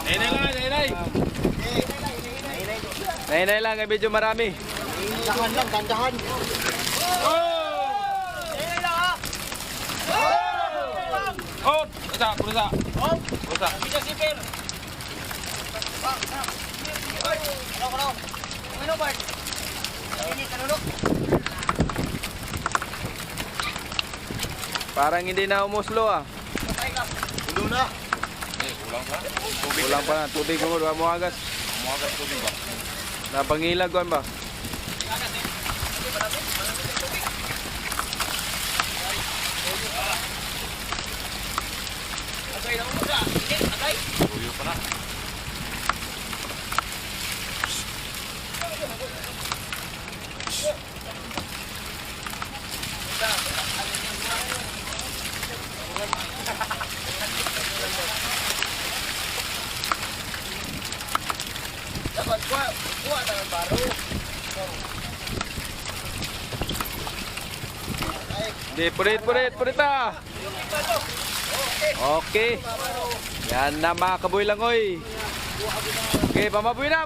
Nainay lang, nainay. Nainay lang, ay medyo marami. Dahan lang, dandahan. Oh! Pusa, pusa. Pusa. Parang hindi na umuslo ah. Ulo na. Kulang pa na. Tubig mo, ba mo agas? Umagas tubig ba? Napangilag ko ba? Tuyo pa na. Di, purit, purit, purita. Okay. Yan na mga kaboy langoy. Okay, pamaboy na.